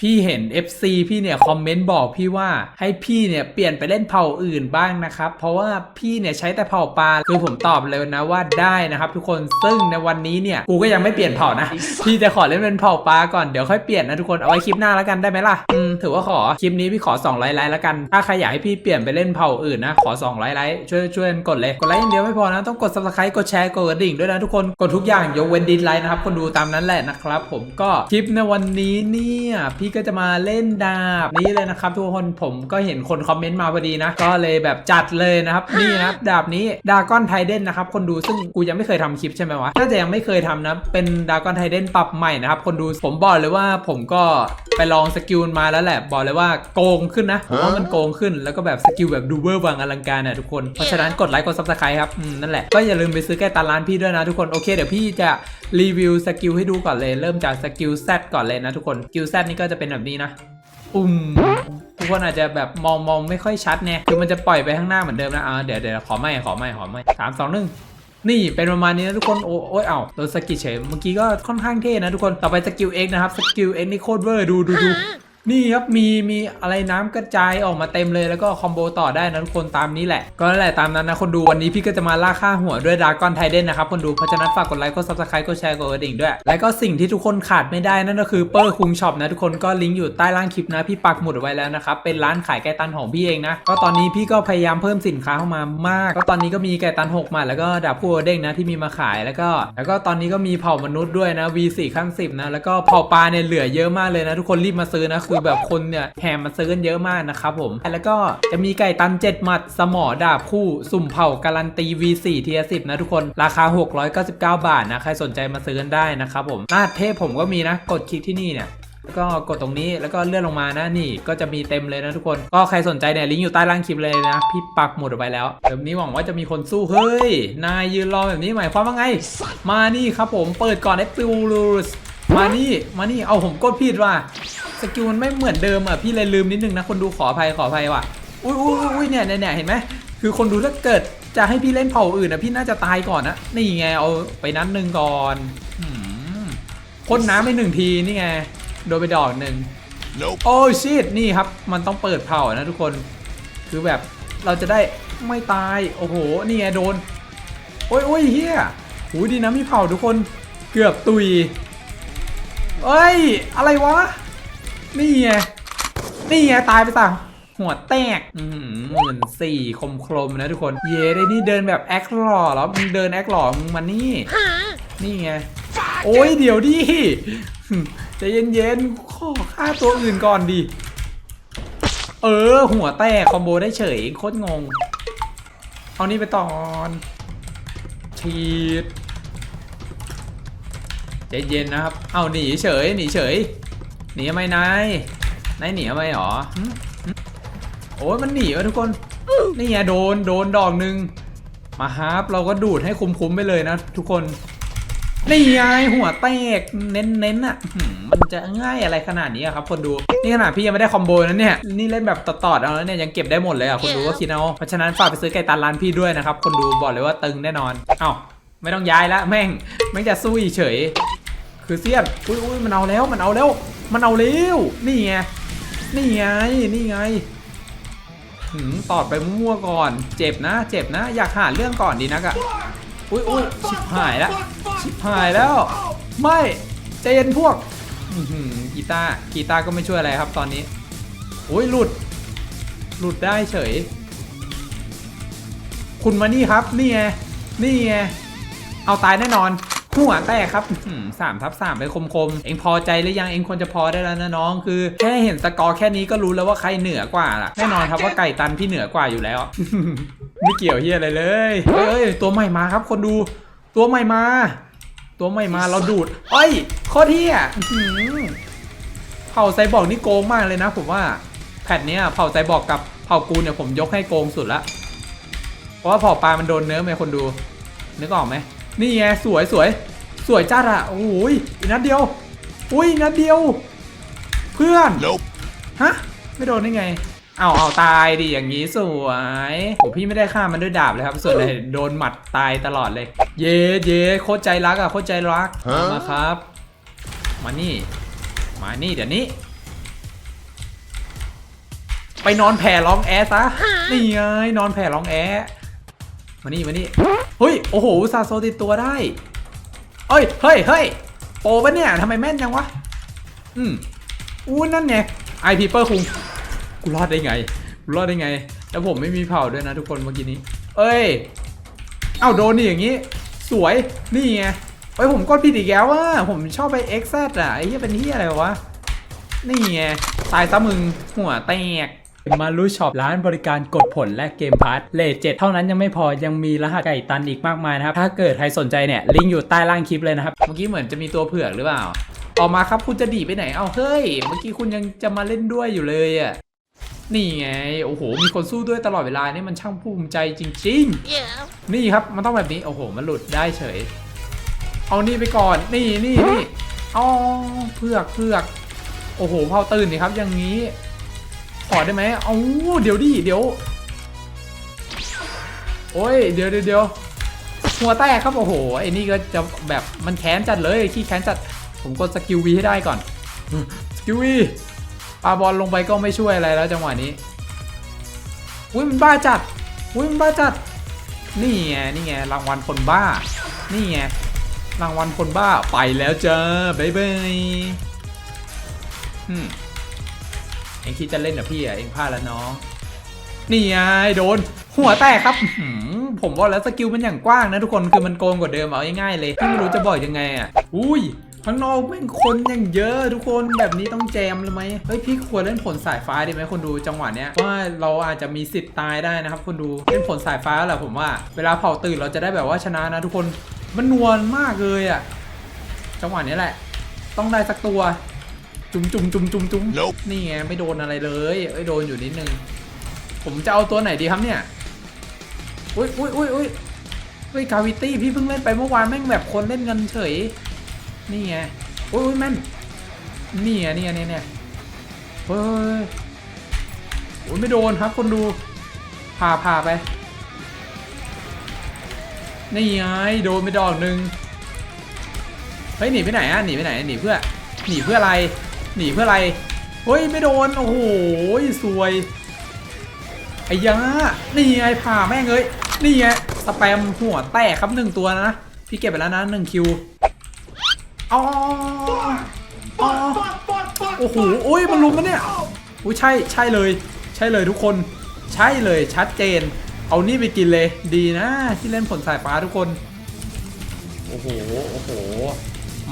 พี่เห็น FC พี่เนี่ยคอมเมนต์บอกพี่ว่าให้พี่เนี่ยเปลี่ยนไปเล่นเผ่าอื่นบ้างนะครับ เพราะว่าพี่เนี่ยใช้แต่เผ่าปลาคือผมตอบเลยนะว่าได้นะครับ ทุกคนซึ่งในวันนี้เนี่ยกูก็ยังไม่เปลี่ยนเผ่านะพี่จะขอเล่นเป็นเผ่าปลาก่อนเดี๋ยวค่อยเปลี่ยนนะทุกคนเอาไว้คลิปหน้าแล้วกันได้ไหมล่ะอืมถือว่าขอคลิปนี้พี่ขอ2ไลค์ไลค์แล้วกันถ้าใครอยากให้พี่เปลี่ยนไปเล่นเผ่าอื่นนะขอ2ไลค์ไลค์ช่วยช่วยกันกดเลยกดไลค์อย่างเดียวไม่พอนะต้องกด subscribe กดแชร์กดกระดิ่งด้วยนะทุกคนกดทุกอย่างยกเว้นดิสไลค์นะครับคนดูตามนั้นแหละนะครับผมก็คลิปในวันนี้เนี่ยพี่ก็จะมาเล่นดาบนี้เลยนะครับ ทุกคนผมก็เห็นคนคอมเมนต์มาพอดีนะ ก็เลยแบบจัดเลยนะครับ นี่นะครับดาบนี้ดากอนไทเดนนะครับ คนดูซึ่งกูยังไม่เคยทำคลิปใช่ไหมวะน่าจะยังไม่เคยทำนะเป็นดากอนไทเดนปรับใหม่นะครับ คนดูผมบอกเลยว่าผมก็ไปลองสกิลมันมาแล้วแหละ บอกเลยว่าโกงขึ้นนะผมว่ามันโกงขึ้นแล้วก็แบบสกิลแบบดูเวอร์วังอลังการนะทุกคนเพราะฉะนั้นกดไลค์กดซับสไครต์ครับอืมนั่นแหละก็อย่าลืมไปซื้อแก้ตาร้านพี่ด้วยนะทุกคนโอเคเดี๋ยวพี่จะรีวิวสกิลให้ดูก่อนเลยเริ่มจากสกิล Z ก่อนเลยนะทุกคนสกิล Z นี่ก็จะเป็นแบบนี้นะ อุ้มทุกคนอาจจะแบบมองมองไม่ค่อยชัดเนี่ยคือมันจะปล่อยไปข้างหน้าเหมือนเดิมนะอ่าเดี๋ยวเดี๋ยวขอไม่ขอไม่ขอไม่สามสองหนึ่งนี่เป็นประมาณนี้นะทุกคนโอ้โอ้ยเอ้าโดนสกิลเฉยเมื่อกี้ก็ค่อนข้างเท่นะทุกคนต่อไปสกิลเอ็กนะครับสกิลเอ็กนี่โคตรเวอร์ดูดูดู นี่ครับมีมีอะไรน้ำกระจายออกมาเต็มเลยแล้วก็คอมโบต่อได้นะทุกคนตามนี้แหละ ก็นั่นแหละตามนั้นนะคนดูวันนี้พี่ก็จะมาล่าค่าหัวด้วยดากอนไทเดนนะครับคนดูเพราะฉะนั้นฝากกดไลค์กดซับสไครต์กดแชร์กดกระดิ่งด้วย แล้วก็สิ่งที่ทุกคนขาดไม่ได้นั่นก็คือเปอร์คุงช็อปนะทุกคนก็ลิงก์อยู่ใต้ล่างคลิปนะพี่ปักหมุดไว้แล้วนะครับเป็นร้านขายไก่ตันของพี่เองนะก็ตอนนี้พี่ก็พยายามเพิ่มสินค้าเข้ามามาก ก็ตอนนี้ก็มีไก่ตัน6มาแล้วก็ดาบคู่เด้งนะที่มีมาขายแล้วก็ แล้วก็ตอนนี้ก็มีเผ่ามนุษย์ด้วยนะ V4 ขั้น10นะแล้วก็เผ่าปลาเนี่ยเหลือเยอะมากเลยนะทุกคนรีบมาซื้อนะคืือแบบคนเนี่ยแห่มาซื้อกันเยอะมากนะครับผม แล้วก็จะมีไก่ตัน 7 หมัด สมอดาบคู่สุ่มเผาการันตี V4 เทีย10นะทุกคนราคา 699 บาทนะ ใครสนใจมาซื้อกันได้นะครับผมหน้าเทพผมก็มีนะ กดคลิกที่นี่เนี่ยแล้วก็กดตรงนี้แล้วก็เลื่อนลงมานะนี่ก็จะมีเต็มเลยนะทุกคน ก็ใครสนใจเนี่ยลิงก์อยู่ใต้ล่างคลิปเลยนะพี่ปักหมุดเอาไว้แล้วแบบนี้หวังว่าจะมีคนสู้เฮ้ย นายยืนรอแบบนี้หมายความว่าไง มานี่ครับผมเปิดก่อนไอ้ปิวลูสมานี่มานี่เอาผมกดผิดว่ะ สกิลมันไม่เหมือนเดิมอะพี่เลยลืมนิดนึงนะคนดูขออภัยขออภัยว่ะอุ้ยอุ้ยอุ้ยเนี่ยเนี่ยเนี่ยเห็นไหมคือคนดูถ้าเกิดจะให้พี่เล่นเผ่าอื่นนะพี่น่าจะตายก่อนนะนี่ไงเอาไปนัดหนึ่งก่อนอืมพ่นน้ำไปหนึ่งทีนี่ไงโดนไปดอกหนึ่ง Nope. โอ้ชิตนี่ครับ มันต้องเปิดเผานะทุกคน คือแบบเราจะได้ไม่ตาย โอ้โห นี่ไงโดน โอ้ยโอ้ยเฮียหูดีนะมีเผาทุกคน เกือบตุยเอ้ย อะไรวะ นี่ไงนี่ไงตายไปซะหัวแตกหมื่นสี่คมคมๆนะทุกคน เย่ได้นี่เดินแบบแอคหล่อแล้วมึงเดินแอคหล่อมึงมานี่ นี่ไง โอ้ยเดี๋ยวดิใจเย็นๆ ขอฆ่าตัวอื่นก่อนดิ เออ หัวแตกคอมโบได้เฉยโคตรงง เอานี่ไปตอนฉีดใจเย็นนะครับ เอาหนีเฉยหนีเฉย หนีทำไมนายนายหนีทำไมหรอหึหึโอ้ยมันหนีวะทุกคนนี่ไงโดนโดนดอกหนึ่งมาฮาร์ปเราก็ดูดให้คุ้มๆไปเลยนะทุกคนนี่ไงหัวแตกเน้นๆอะหืมมันจะง่ายอะไรขนาดนี้อะครับ คนดูนี่ขนาดพี่ยังไม่ได้คอมโบนะเนี่ยนี่เล่นแบบตอดๆเอาแล้วเนี่ยยังเก็บได้หมดเลยอะคนดูก็คิดเอาเพราะฉะนั้นฝากไปซื้อไก่ตันร้านพี่ด้วยนะครับคนดูบอกเลยว่าตึงแน่นอนเอ้าไม่ต้องย้ายละแม่งแม่งจะสู้อีเฉย คือเสี้ยนอุ้ยอุ้ยมันเอาแล้วมันเอาแล้ว มันเอาเร็วนี่ไง นี่ไง นี่ไงหืมตอดไปมั่วก่อน เจ็บนะ เจ็บนะ อยากหาเรื่องก่อนดีนักอะอุ้ยอุ้ยชิบหายแล้ว ชิบหายแล้ว ไม่ใจเย็นพวกกีตาร์กีตาร์ก็ไม่ช่วยอะไรครับตอนนี้โอ้ยหลุด หลุดได้เฉย คุณมานี่ครับ นี่ไง นี่ไง เอาตายแน่นอน หัวแตกครับสามทับสามไปคมๆ เองพอใจหรือยังเองควรจะพอได้แล้วนะน้อง คือแค่เห็นสกอร์แค่นี้ก็รู้แล้วว่าใครเหนือกว่าล่ะแน่นอนครับว่าไก่ตันพี่เหนือกว่าอยู่แล้ว ไม่เกี่ยวเฮียอะไรเลยเฮ้ยเอ้ยตัวใหม่มาครับ คนดูตัวใหม่มา ตัวใหม่มาเราดูดเอ้ยโคตรเฮียอื้อหือเผ่าไซบอร์กนี่โกงมากเลยนะ ผมว่าแพทเนี้ยเผ่าไซบอร์กกับเผ่ากูเนี่ยผมยกให้โกงสุดละเพราะว่าเผ่าปลามันโดนเนื้อไหมคนดู นึกออกไหม นี่ไงสวยสวยสวยจ้าอะโอ้โหยอีกนัดเดียวอุ้ยอีกนัดเดียว เพื่อน Nope. ฮะไม่โดนได้ไงเอาเอาตายดิอย่างนี้สวยโอ้พี่ไม่ได้ฆ่ามันด้วยดาบเลยครับ ส่วนเลยโดนหมัดตายตลอดเลย เย้เย้โคตรใจรักอะโคตรใจรักฮะมาครับ มานี่ มานี่เดี๋ยวนี้ ไปนอนแผ่ร้องแอซะนี่ไงนอนแผ่ร้องแอ มานี่มานี่เฮ้ยโอ้โหซาโซติดตัวได้เอ้ยเฮ้ยเฮ้ยโปปะเนี่ยทำไมแม่นจังวะอืมอู้นั่นไงไอพีเปอร์คุงกูรอดได้ไงกูรอดได้ไง แล้วผมไม่มีเผาด้วยนะทุกคนเมื่อกี้นี้ เอ้ยเอ้าโดนนี่อย่างงี้ สวยนี่ไงเอ้ยผมกดผิดอีกแล้วว่าผมชอบไป x z อะไอ้เหี้ยเป็นเหี้ยอะไรวะนี่ไงตายซะมึงหัวแตก มารู้ช็อปร้านบริการกดผลและเกมพาร์ทเลทเจ็ดเท่านั้นยังไม่พอยังมีรหัสไก่ตันอีกมากมายนะครับ ถ้าเกิดใครสนใจเนี่ยลิงก์อยู่ใต้ล่างคลิปเลยนะครับ เมื่อกี้เหมือนจะมีตัวเผือกหรือเปล่า ออกมาครับคุณจะดีไปไหน เอาเฮ้ย เมื่อกี้คุณยังจะมาเล่นด้วยอยู่เลยอะ นี่ไง โอ้โห มีคนสู้ด้วยตลอดเวลานี่มันช่างภูมิใจจริง ๆ นี่ครับมันต้องแบบนี้ โอ้โห มันหลุดได้เฉย เอานี่ไปก่อน นี่นี่นี่อ๋อเผือกเผือก โอ้โหเผาตื่นดิครับอย่างนี้ ขอได้ไหมเอาเดี๋ยวดิ เดี๋ยว โอ้ย เดี๋ยวเดี๋ยวหัวแตกครับ โอ้โห ไอ้นี่ก็จะแบบมันแค้นจัดเลย ขี้แค้นจัด ผมกดสกิลวีให้ได้ก่อน สกิลวีปาบอลลงไปก็ไม่ช่วยอะไรแล้วจังหวะนี้ อุ้ยมันบ้าจัด อุ้ยมันบ้าจัด นี่ไง นี่ไง รางวัลคนบ้า นี่ไง รางวัลคนบ้า ไปแล้วเจ้าบ๊ายบายอืม องคิดจะเล่นกับพี่อะเองพลาดแล้วน้อง นี่ไงโดน หัวแตกครับหือผมบอกแล้วสกิลมันอย่างกว้างนะทุกคนคือมันโกงกว่าเดิมเอาง่ายๆเลยไม่รู้จะบอกยังไงอะอุ้ยข้างนอกเป็นคนอย่างเยอะทุกคนแบบนี้ต้องแจมเลยไหมเฮ้ยพี่ควรเล่นผลสายฟ้าดีไหมคนดูจังหวะเนี้ยว่าเราอาจจะมีสิทธิ์ตายได้นะครับคนดูเล่นผลสายฟ้าแหละผมว่า เวลาเผาตื่นเราจะได้แบบว่าชนะนะทุกคนมันนวลมากเลยอะจังหวะนี้แหละ ต้องได้สักตัว จุ่มจุ่มจุ่มจุ่มจุ่ม Nope นี่ไงไม่โดนอะไรเลยเอ้ยโดนอยู่นิดนึง ผมจะเอาตัวไหนดีครับเนี่ยอุ้ยอุ้ยอุ้ยอุ้ยเฮ้ยกาวิตี้พี่เพิ่งเล่นไปเมื่อวานแม่งแบบคนเล่นกันเฉย นี่ไงอุ้ยอุ้ยแม่นนี่ไงนี่ไงนี่ไงเฮ้ยโอ้ยไม่โดนครับคนดูพาพาไป นี่ไงโดนไปดอกหนึ่งเฮ้ยหนีไปไหนอะหนีไปไหนหนีเพื่อหนีเพื่ออะไร หนีเพื่ออะไรเฮ้ยไม่โดนโอ้โหสวยไอ้ยานี่ไงผ่าแม่งเลยนี่ไงสแปมหัวแตกครับหนึ่งตัวนะพี่เก็บไปแล้วนะหนึ่งคิวอ๋ออ๋อโอ้โหโอ้ยมันลุมมันเนี่ยอุ้ยใช่ใช่เลย ใช่เลยทุกคนใช่เลยชัดเจน เอานี่ไปกินเลยดีนะที่เล่นผลสายฟ้าทุกคน โอ้โหโอ้โห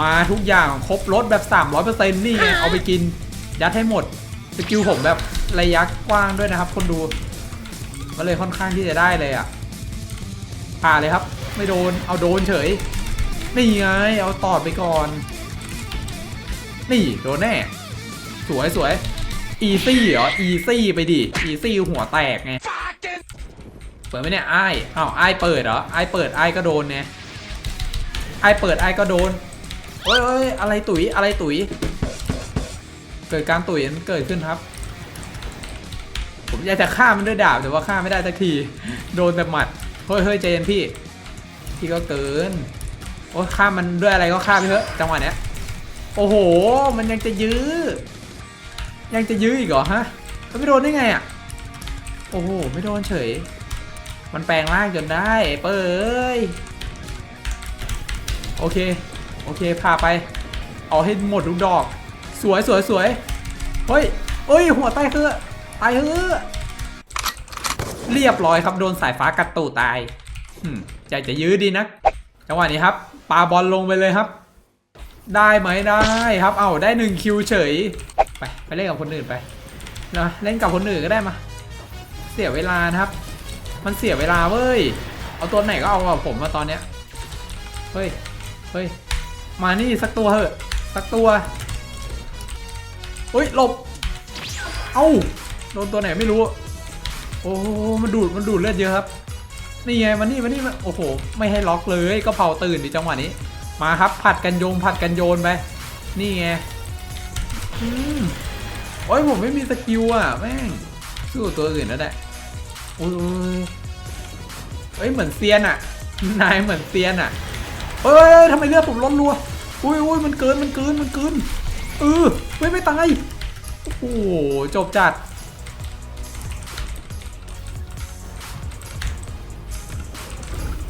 มาทุกอย่างครบรถแบบ 300%นี่ไงเอาไปกิน ยัดให้หมด สกิลผมแบบระยะกว้างด้วยนะครับ คนดู ก็เลยค่อนข้างที่จะได้เลยอะผ่าเลยครับ ไม่โดนเอาโดนเฉย นี่ไง เอาตอดไปก่อน นี่โดนแน่ สวยสวยอีซี่เหรออีซี่ไปดิอีซี่หัวแตกไงเปิดไหมเนี่ยไอ้ายอ้าวไอ้ายเปิดเหรอไอ้ายเปิดไอ้ายก็โดนไงไอ้ายเปิดไอ้ายก็โดน เอ้ยเอ้ยอะไรตุ๋ยอะไรตุ๋ย เกิดการตุ๋ยมันเกิดขึ้นครับ ผมอยากจะฆ่ามันด้วยดาบแต่ว่าฆ่าไม่ได้สักที โดนแต่หมัด เฮ้ยเฮ้ยใจเย็นพี่ พี่ก็เกิน โอ้ยฆ่ามันด้วยอะไรก็ฆ่าไปเถอะจังหวะเนี้ย โอ้โห มันยังจะยื้อ ยังจะยื้ออีกเหรอฮะมันไม่โดนได้ไงอะ โอ้โห ไม่โดนเฉย มันแปลงร่างจนได้ เป้ยโอเค โอเคพาไป เอาให้หมดทุกดอก สวยสวยสวยเฮ้ยเฮ้ย หัวใต้เคือตายเฮือเรียบร้อยครับโดนสายฟ้ากัดตูตายอืมใจจะยื้อดีนักจังหวะนี้ครับปาบอลลงไปเลยครับ ได้ไหมได้ครับ เอาได้หนึ่งคิวเฉย ไปไปเล่นกับคนอื่นไปนะเล่นกับคนอื่นก็ได้มา เสียเวลานะครับ มันเสียเวลาเว้ย เอาตัวไหนก็เอากับผมมาตอนเนี้ย เฮ้ย เฮ้ย มานี่สักตัวเถอะ สักตัวเฮ้ยหลบ เอ้าโดนตัวไหนไม่รู้ โอ้โหมันดูดมันดูดเลือดเยอะครับ นี่ไงมานี่มานี่มาโอ้โห ไม่ให้ล็อกเลยก็เผาตื่นดิจังหวะนี้ มาครับผัดกันโยงผัดกันโยนไป นี่ไง อืมโอ้ยผมไม่มีสกิลอะแม่งสู้ตัวอื่นแล้วแหละโอ้ยเอ้ยเหมือนเซียนอะ นายเหมือนเซียนอะ เอ้ยทำไมเลือดผมล้นรัวอุ้ยอุ้ยมันเกินมันเกินมันเกินเออไม่ไม่ตายโอ้โหจบจัด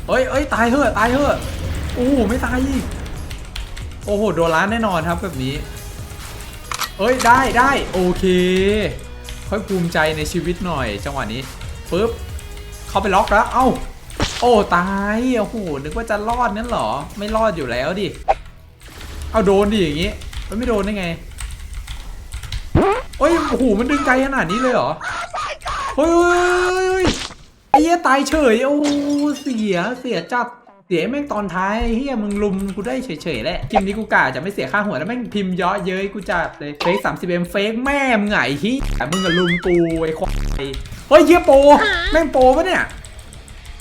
เอ้ยเอ้ยตายเถอะตายเถอะโอ้ไม่ตายอีกโอ้โหโดรล้านแน่นอนครับแบบนี้ เอ้ยได้ได้โอเค ค่อยภูมิใจในชีวิตหน่อยจังหวะนี้ปึ๊บเข้าไปล็อกแล้วเอ้า โอ้ตายโอ้โหนึกว่าจะรอดนั่นหรอ ไม่รอดอยู่แล้วดิ เอาโดนดิอย่างงี้มันไม่โดนได้ไงเฮ้ยโอ้โหมันดึงไกลขนาดนี้เลยเหรอเฮ้ยไอ้เหี้ยตายเฉยโอ้เสียเสียจัดเสียแม่งตอนท้ายเฮียมึงลุมกูได้เฉยๆแหละคลิปนี้กูกะจะไม่เสียค่าหัวแล้วแม่งพิมพ์เยอเย้ยกูจัดเลยเฟกสามสิบเอ็มเฟกแม่มึงไงที่มึงกับลุมกูไอ้ควายเฮ้ยเฮียโปแม่งโปปะเนี่ย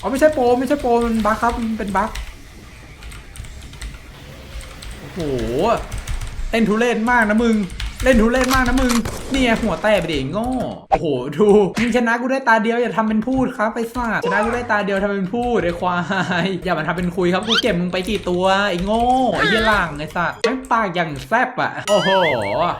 อ๋อไม่ใช่โปรไม่ใช่โปรมันบั๊กครับมันเป็นบั๊กโอ้โหเต้นทุเรศมากนะมึง เล่นทุเรศมากนะมึงเนี่ยหัวแตกไปดิโง่โอ้โหดูมึงชนะกูได้ตาเดียวอย่าทำเป็นพูดครับไปซ่าชนะกูได้ตาเดียวทำเป็นพูดไอ้ควายอย่ามาทำเป็นคุยครับกูเก็บมึงไปกี่ตัวไอ้โง่ไอ้เหี้ยหลังไอ้สัตว์แม่งปากอย่างแซบอะโอ้โห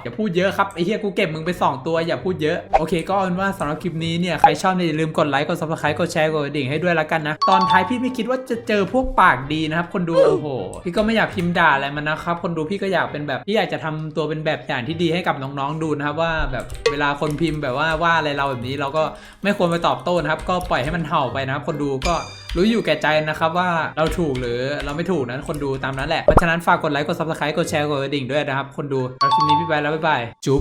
อย่าพูดเยอะครับไอ้เหี้ยกูเก็บมึงไปสองตัวอย่าพูดเยอะโอเค ก็เอาเป็นว่าสำหรับคลิปนี้เนี่ยใครชอบเนี่ยอย่าลืมกดไลค์กดซับสไครต์กดแชร์กดดิ่งให้ด้วยละกันนะตอนท้ายพี่ไม่คิดว่าจะเจอพวกปากดีนะครับ คนดูโอ้โหพี่ก็ไม่อยากพิมพ์ด่าอะไรมันนะครับคนดูพี่ก็อยากเป็นแบบพี่อยากจะทำตัวเป็นแบบอย่างที่ดีให้กับน้องๆดูนะครับว่าแบบเวลาคนพิมพ์แบบว่าว่าอะไรเราแบบนี้เราก็ไม่ควรไปตอบโต้นะครับ ก็ปล่อยให้มันเห่าไปนะครับ คนดูก็รู้อยู่แก่ใจนะครับว่าเราถูกหรือเราไม่ถูกนั้นคนดูตามนั้นแหละเพราะฉะนั้นฝากกดไลค์กดซับสไครต์กดแชร์กดกระดิ่งด้วยนะครับ คนดูแล้วคลิปนี้พี่ไปแล้วบ๊ายบายจุ๊บ